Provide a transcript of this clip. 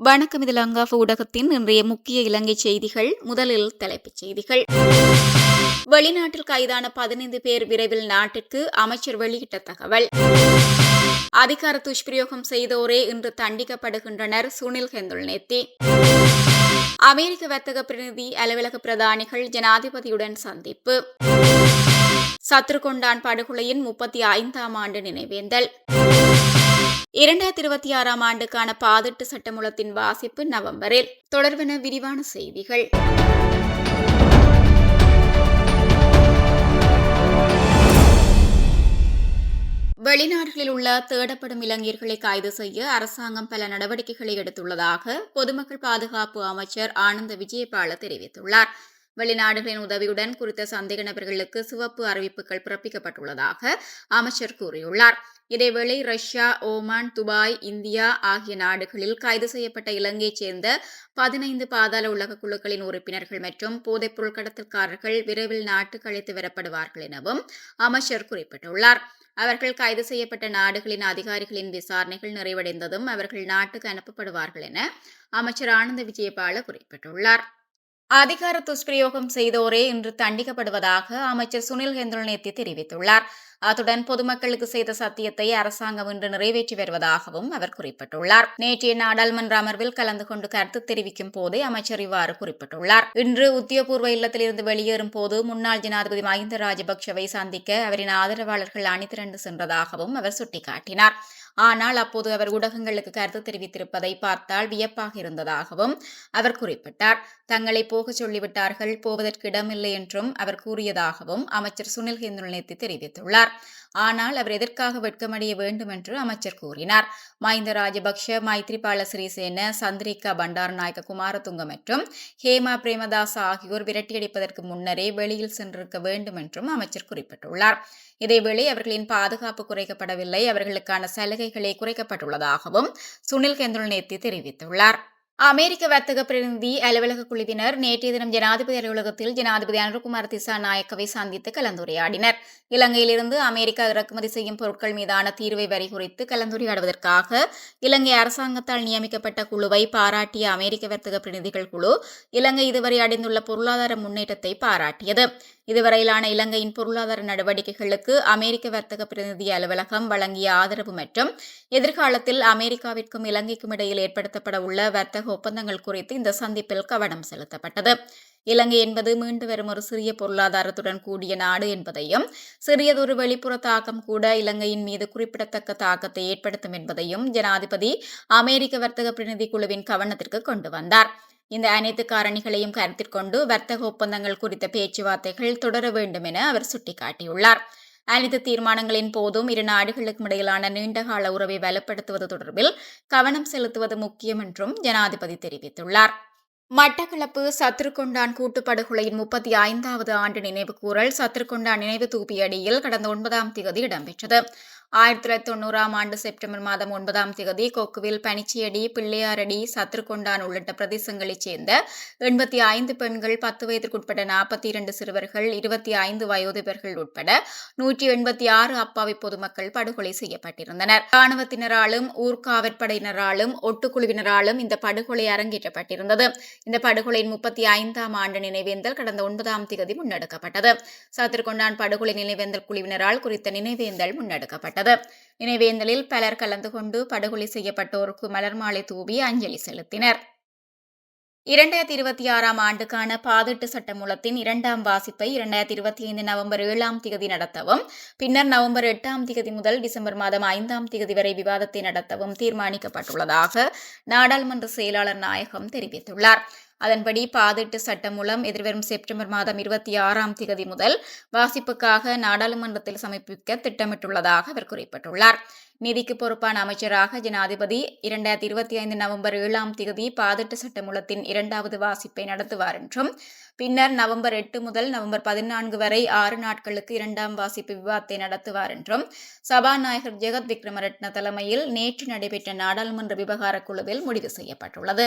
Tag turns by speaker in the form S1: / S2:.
S1: வணக்கம். இது லங்காஃப் ஊடகத்தின் இன்றைய முக்கிய இலங்கை செய்திகள். முதலில் தலைப்புச் செய்திகள். வெளிநாட்டில் கைதான பதினைந்து பேர் விரைவில் நாட்டிற்கு அமைச்சர் வெளியிட்ட தகவல். அதிகார துஷ்பிரயோகம் செய்தோரே இன்று தண்டிக்கப்படுகின்றனர் சுனில் ஹெந்துல் நேத்தி. அமெரிக்க வர்த்தக பிரதிநிதி அலுவலக பிரதானிகள் ஜனாதிபதியுடன் சந்திப்பு. சத்ருகொண்டான் படுகொலையின் முப்பத்தி ஐந்தாம் ஆண்டு நினைவேந்தல். இரண்டாயிரத்தி இருபத்தி ஆறாம் ஆண்டுக்கான பாதிட்டு சட்டமூலத்தின் வாசிப்பு நவம்பரில். தொடர்பென விரிவான செய்திகள். வெளிநாடுகளில் உள்ள தேடப்படும் இளைஞர்களை கைது செய்ய அரசாங்கம் பல நடவடிக்கைகளை எடுத்துள்ளதாக பொதுமக்கள் பாதுகாப்பு அமைச்சர் ஆனந்த விஜயபால தெரிவித்துள்ளார். வெளிநாடுகளின் உதவியுடன் குறித்த சந்தேக நபர்களுக்கு சிவப்பு அறிவிப்புகள் பிறப்பிக்கப்பட்டுள்ளதாக அமைச்சர் கூறியுள்ளார். இதேவேளை ரஷ்யா ஓமான் துபாய் இந்தியா ஆகிய நாடுகளில் கைது செய்யப்பட்ட இலங்கையைச் சேர்ந்த பதினைந்து பாதாள உலக குழுக்களின் உறுப்பினர்கள் மற்றும் போதைப்பொருள் கடத்தல்காரர்கள் விரைவில் நாட்டுக்கு அழைத்து வரப்படுவார்கள் எனவும் அமைச்சர் குறிப்பிட்டுள்ளார். அவர்கள் கைது செய்யப்பட்ட நாடுகளின் அதிகாரிகளின் விசாரணைகள் நிறைவடைந்ததும் அவர்கள் நாட்டுக்கு அனுப்பப்படுவார்கள் என அமைச்சர் ஆனந்த விஜயபால குறிப்பிட்டுள்ளார். அதிகார துஷ்பிரயோகம் செய்தோரே இன்று தண்டிக்கப்படுவதாக அமைச்சர் சுனில் ஹெந்திரநேத்தி தெரிவித்துள்ளார். அத்துடன் பொதுமக்களுக்கு செய்த சத்தியத்தை அரசாங்கம் இன்று நிறைவேற்றி வருவதாகவும் அவர் குறிப்பிட்டுள்ளார். நேற்றைய நாடாளுமன்ற அமர்வில் கலந்து கொண்டு கருத்து தெரிவிக்கும் போதே அமைச்சர் இவ்வாறு குறிப்பிட்டுள்ளார். இன்று உத்தியோகபூர்வ இல்லத்திலிருந்து வெளியேறும் போது முன்னாள் ஜனாதிபதி மஹிந்த ராஜபக்சவை சந்திக்க அவரின் ஆதரவாளர்கள் அணிதிரண்டு சென்றதாகவும் அவர் சுட்டிக்காட்டினார். ஆனால் அப்போது அவர் ஊடகங்களுக்கு கருத்து தெரிவித்திருப்பதை பார்த்தால் வியப்பாக இருந்ததாகவும் அவர் குறிப்பிட்டார். தங்களை போகச் சொல்லிவிட்டார்கள் போவதற்கு இடமில்லை என்றும் அவர் கூறியதாகவும் அமைச்சர் சுனில் ஹேந்துல்நேத்தி தெரிவித்துள்ளார். கூறினார். ஆனால் அவர் எதற்காக வெட்கமடைய வேண்டும்? என்று அமைச்சர் கூறினார். மஹிந்த ராஜபக்ஷ மைத்ரிபால சிறிசேன சந்திரிகா பண்டாரநாயக்க குமாரதுங்க மற்றும் ஹேமா பிரேமதாஸ் ஆகியோர் விரட்டியடிப்பதற்கு முன்னரே வெளியில் சென்றிருக்க வேண்டும் என்றும் அமைச்சர் குறிப்பிட்டுள்ளார். இதேவேளை அவர்களின் பாதுகாப்பு குறைக்கப்படவில்லை. அவர்களுக்கான சலுகைகளே குறைக்கப்பட்டுள்ளதாகவும் சுனில் கெந்துல் நேத்தி தெரிவித்துள்ளார். அமெரிக்க வர்த்தக பிரதிநிதி அலுவலக குழுவினர் நேற்றைய தினம் ஜனாதிபதி அலுவலகத்தில் ஜனாதிபதி அனுர்குமார் திசா நாயக்கவை சந்தித்து கலந்துரையாடினர். இலங்கையிலிருந்து அமெரிக்கா இறக்குமதி செய்யும் பொருட்கள் மீதான தீர்வை வரி குறித்து கலந்துரையாடுவதற்காக இலங்கை அரசாங்கத்தால் நியமிக்கப்பட்ட குழுவை பாராட்டிய அமெரிக்க வர்த்தக பிரதிநிதிகள் குழு இலங்கை இதுவரை அடைந்துள்ள பொருளாதார முன்னேற்றத்தை பாராட்டியது. இதுவரையிலான இலங்கையின் பொருளாதார நடவடிக்கைகளுக்கு அமெரிக்க வர்த்தக பிரதிநிதி அலுவலகம் வழங்கிய ஆதரவு மற்றும் எதிர்காலத்தில் அமெரிக்காவிற்கும் இலங்கைக்கும் இடையில் ஏற்படுத்தப்பட உள்ள வர்த்தக ஒப்பந்தங்கள் குறித்து இந்த சந்திப்பில் கவனம் செலுத்தப்பட்டது. இலங்கை என்பது மீண்டு வரும் ஒரு சிறிய பொருளாதாரத்துடன் கூடிய நாடு என்பதையும் சிறியதொரு வெளிப்புற தாக்கம் கூட இலங்கையின் மீது குறிப்பிடத்தக்க தாக்கத்தை ஏற்படுத்தும் என்பதையும் ஜனாதிபதி அமெரிக்க வர்த்தக பிரதிநிதி குழுவின் கவனத்திற்கு கொண்டு வந்தார். இந்த அனைத்து காரணிகளையும் கருத்தில் கொண்டு வர்த்தக ஒப்பந்தங்கள் குறித்த பேச்சுவார்த்தைகள் தொடர வேண்டும் என அவர் சுட்டிக்காட்டியுள்ளார். அனைத்து தீர்மானங்களின் போதும் இரு நாடுகளுக்கும் இடையிலான நீண்டகால உறவை வலுப்படுத்துவது தொடர்பில் கவனம் செலுத்துவது முக்கியம் என்றும் ஜனாதிபதி தெரிவித்துள்ளார். மட்டக்களப்பு சத்ருகொண்டான் கூட்டுப்படுகொலையின் முப்பத்தி ஐந்தாவது ஆண்டு நினைவு கூறல் சத்ருகொண்டான் நினைவு தூபியடியில் கடந்த ஒன்பதாம் தேதி இடம்பெற்றது. ஆயிரத்தி தொள்ளாயிரத்தி தொண்ணூறாம் ஆண்டு செப்டம்பர் மாதம் ஒன்பதாம் தேதி கொக்குவில் பனிச்சியடி பிள்ளையாரடி சத்ருகொண்டான் உள்ளிட்ட பிரதேசங்களைச் சேர்ந்த எண்பத்தி ஐந்து பெண்கள் பத்து வயதிற்குட்பட்ட நாற்பத்தி இரண்டு சிறுவர்கள் இருபத்தி ஐந்து வயோதிபர்கள் உட்பட நூற்றி எண்பத்தி ஆறு அப்பாவி பொதுமக்கள் படுகொலை செய்யப்பட்டிருந்தனர். ராணுவத்தினராலும் ஊர்காவற்படையினராலும் ஒட்டுக்குழுவினராலும் இந்த படுகொலை அரங்கேற்றப்பட்டிருந்தது. இந்த படுகொலையின் முப்பத்தி ஐந்தாம் ஆண்டு நினைவேந்தல் கடந்த ஒன்பதாம் தேதி முன்னெடுக்கப்பட்டது. சத்ருகொண்டான் படுகொலை நினைவேந்தல் குழுவினரால் குறித்த நினைவேந்தல் முன்னெடுக்கப்பட்டது. நினைவேந்தலில் பலர் கலந்து கொண்டு படுகொலை செய்யப்பட்டோருக்கு மலர் மாலை தூவி அஞ்சலி செலுத்தினர். இரண்டாயிரத்தி இருபத்தி ஆறாம் ஆண்டுக்கான பாதிட்டு சட்டமூலத்தின் இரண்டாம் வாசிப்பை இரண்டாயிரத்தி இருபத்தி ஐந்து நவம்பர் ஏழாம் தேதி நடத்தவும் பின்னர் நவம்பர் எட்டாம் தேதி முதல் டிசம்பர் மாதம் ஐந்தாம் தேதி வரை விவாதத்தை நடத்தவும் தீர்மானிக்கப்பட்டுள்ளதாக நாடாளுமன்ற செயலாளர் நாயகம் தெரிவித்துள்ளார். அதன்படி பாதிட்டு சட்டம் மூலம் எதிர்வரும் செப்டம்பர் மாதம் இருபத்தி ஆறாம் தேதி முதல் வாசிப்புக்காக நாடாளுமன்றத்தில் சமர்ப்பிக்க திட்டமிட்டுள்ளதாக அவர் குறிப்பிட்டுள்ளார். நிதிக்கு பொறுப்பான அமைச்சராக ஜனாதிபதி இரண்டாயிரத்தி இருபத்தி ஐந்து நவம்பர் ஏழாம் தேதி பாதிட்டு சட்டமூலத்தின் இரண்டாவது வாசிப்பை நடத்துவார் என்றும் பின்னர் நவம்பர் எட்டு முதல் நவம்பர் பதினான்கு வரை ஆறு நாட்களுக்கு இரண்டாம் வாசிப்பு விவாதத்தை நடத்துவார் என்றும் சபாநாயகர் ஜெகத் விக்ரமரட்ன தலைமையில் நேற்று நடைபெற்ற நாடாளுமன்ற விவகார குழுவில் முடிவு செய்யப்பட்டுள்ளது.